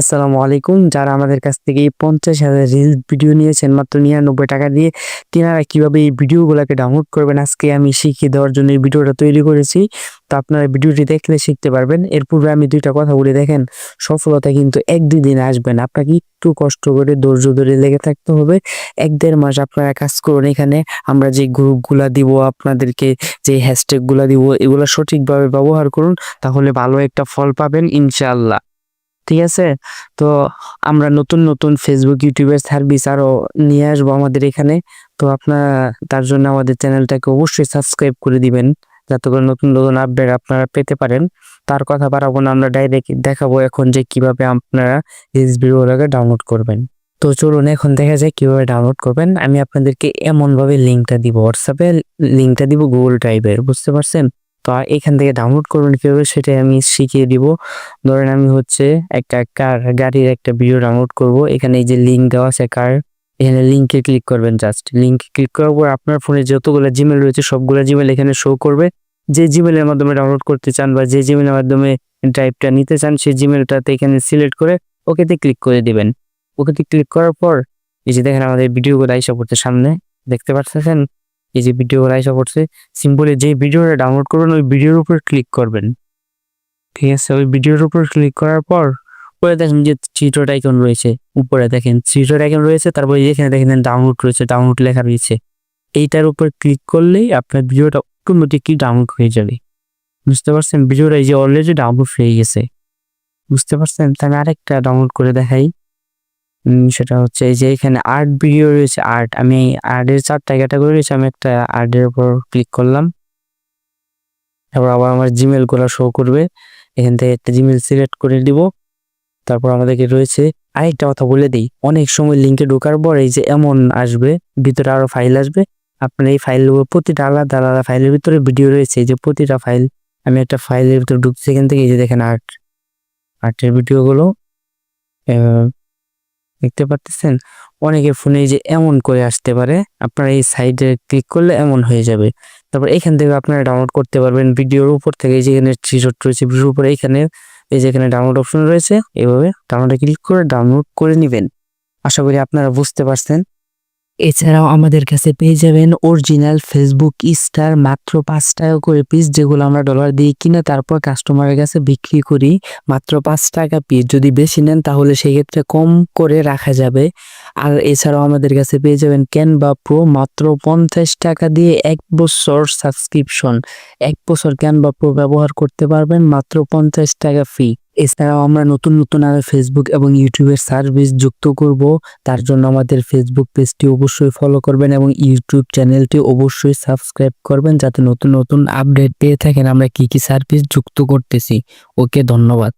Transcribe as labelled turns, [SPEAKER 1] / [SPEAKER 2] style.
[SPEAKER 1] আসসালামু আলাইকুম। যারা আমাদের কাছ থেকে পঞ্চাশ হাজার রিল ভিডিও নিয়েছেন, মাত্র নিরানব্বই টাকা দিয়ে, তিনারা কীভাবে এই ভিডিওগুলোকে ডাউনলোড করবেন? আজকে আমি শিখিয়ে দেওয়ার জন্য এই ভিডিওটা তৈরি করেছি। তো আপনারা ভিডিওটি দেখলে শিখতে পারবেন। এর পূর্বে আমি দুইটা কথা বলে, দেখেন, সফলতা কিন্তু এক দুই দিনে আসবেন আপনাকে একটু কষ্ট করে ধৈর্য ধরে লেগে থাকতে হবে। এক দেড় মাস আপনারা কাজ করুন এখানে। আমরা যে গ্রুপগুলা দিব, আপনাদেরকে যে হ্যাশট্যাগগুলা দিব, এগুলো সঠিকভাবে ব্যবহার করুন, তাহলে ভালো একটা ফল পাবেন, ইনশাআল্লাহ। ঠিক আছে? তো আমরা নতুন নতুন ফেসবুক ইউটিউবের সার্ভিস আরও নিয়ে আসব আমাদের এখানে। তো আপনার তার জন্য আমাদের চ্যানেলটাকে অবশ্যই সাবস্ক্রাইব করে দিবেন, যাতে করে নতুন নতুন আপডেট আপনারা পেতে পারেন। তার কথা বাড়াবো না, আমরা ডাইরেক্ট দেখাবো এখন যে কীভাবে আপনারা এই ভিডিওটাকে ডাউনলোড করবেন। তো চলুন এখন দেখা যায় কীভাবে ডাউনলোড করবেন। আমি আপনাদেরকে এমনভাবে লিঙ্কটা দিব হোয়াটসঅ্যাপে লিঙ্কটা দিব গুগল ড্রাইভের বুঝতে পারছেন? তো এখান থেকে ডাউনলোড করবেন কীভাবে সেটাই আমি শিখিয়ে দিব। ধরেন আমি হচ্ছে একটা কার গাড়ির একটা ভিডিও ডাউনলোড করব। এখানে এই যে লিঙ্ক দেওয়া আছে কার এখানে লিঙ্কে ক্লিক করবেন জাস্ট লিঙ্কে ক্লিক করার পর আপনার ফোনে যতগুলো জিমেল রয়েছে, সবগুলো জিমেল এখানে শো করবে। যে জিমেলের মাধ্যমে ডাউনলোড করতে চান বা যে জিমেলের মাধ্যমে ড্রাইভটা নিতে চান, সেই জিমেলটাতে এখানে সিলেক্ট করে ওকেতে ক্লিক করে দিবেন। ওকেতে ক্লিক করার পর, এই যে দেখেন আমাদের ভিডিওগুলো আইসা পড়ছে সামনে, দেখতে পাচ্ছেন এই যে ভিডিওগুলো আইসা পড়ছে, সিম্পলি যে ভিডিওটা ডাউনলোড করবেন, ওই ভিডিওর উপর ক্লিক করবেন। ঠিক আছে? ওই ভিডিওর উপর ক্লিক করার পর, উপরে দেখেন যে চিত্রটা আইকন রয়েছে। উপরে দেখেন, চিত্রটা আইকন রয়েছে, তারপরে এখানে দেখেন ডাউনলোড রয়েছে ডাউনলোড লেখা রয়েছে। এইটার উপর ক্লিক করলেই আপনার ভিডিওটা অটোমেটিকলি ডাউনলোড হয়ে যাবে। বুঝতে পারছেন? ভিডিওটা এই যে অলরেডি ডাউনলোড হয়ে গেছে। বুঝতে পারছেন? তাহলে আরেকটা ডাউনলোড করে দেখাই। সেটা হচ্ছে এই যে এখানে আর্ট ভিডিও রয়েছে আর্ট আমি আর্টের চারটা ক্যাটাগরি রয়েছে, আমি একটা আর্টের উপর ক্লিক করলাম। তারপর আবার আমার জিমেলগুলো শো করবে। এখান থেকে একটা জিমেল সিলেক্ট করে দিব তারপর আমাদেরকে রয়েছে আরেকটা কথা বলে দিই। অনেক সময় লিঙ্কে ঢোকার পর এই যে এমন আসবে, ভিতরে আরও ফাইল আসবে। আপনার এই ফাইল প্রতিটা আলাদা আলাদা ফাইলের ভিতরে ভিডিও রয়েছে। এই যে প্রতিটা ফাইল আমি একটা ফাইলের ভিতরে ঢুকছি এখান থেকে, এই যে দেখেন আর্ট আর্টের ভিডিওগুলো দেখতে পাচ্ছেন অনেকে ফোনে যে এমন করে আসতে পারে, আপনারা এই সাইডে ক্লিক করলে এমন হয়ে যাবে। তারপর এখান থেকে আপনারা ডাউনলোড করতে পারবেন ভিডিওর উপর থেকে যেখানে থ্রিশট রয়েছে, ভিডিওর উপরে এখানে, এই যে এখানে ডাউনলোড অপশন রয়েছে, এভাবে ডাউনলোডে ক্লিক করে ডাউনলোড করে নেবেন। আশা করি আপনারা বুঝতে পারছেন। এছাড়াও আমাদের কাছে পেয়ে যাবেন অরিজিনাল ফেসবুক স্টার মাত্র পাঁচ টাকা করে পিস যেগুলো আমরা ডলার দিয়ে কিনে তারপর কাস্টমারের কাছে বিক্রি করি। মাত্র পাঁচ টাকা পিস যদি বেশি নেন তাহলে সেক্ষেত্রে কম করে রাখা যাবে। আর এছাড়াও আমাদের কাছে পেয়ে যাবেন ক্যানভা প্রো মাত্র পঞ্চাশ টাকা দিয়ে এক বছর সাবস্ক্রিপশন এক বছর ক্যানভা প্রো ব্যবহার করতে পারবেন, মাত্র পঞ্চাশ টাকা ফি এছাড়াও আমরা নতুন নতুন আরও ফেসবুক এবং ইউটিউবের সার্ভিস যুক্ত করব। তার জন্য আমাদের ফেসবুক পেজটি অবশ্যই ফলো করবেন এবং ইউটিউব চ্যানেলটি অবশ্যই সাবস্ক্রাইব করবেন যাতে নতুন নতুন আপডেট পেয়ে থাকেন। আমরা কি কি সার্ভিস যুক্ত করতেছি। ওকে, ধন্যবাদ।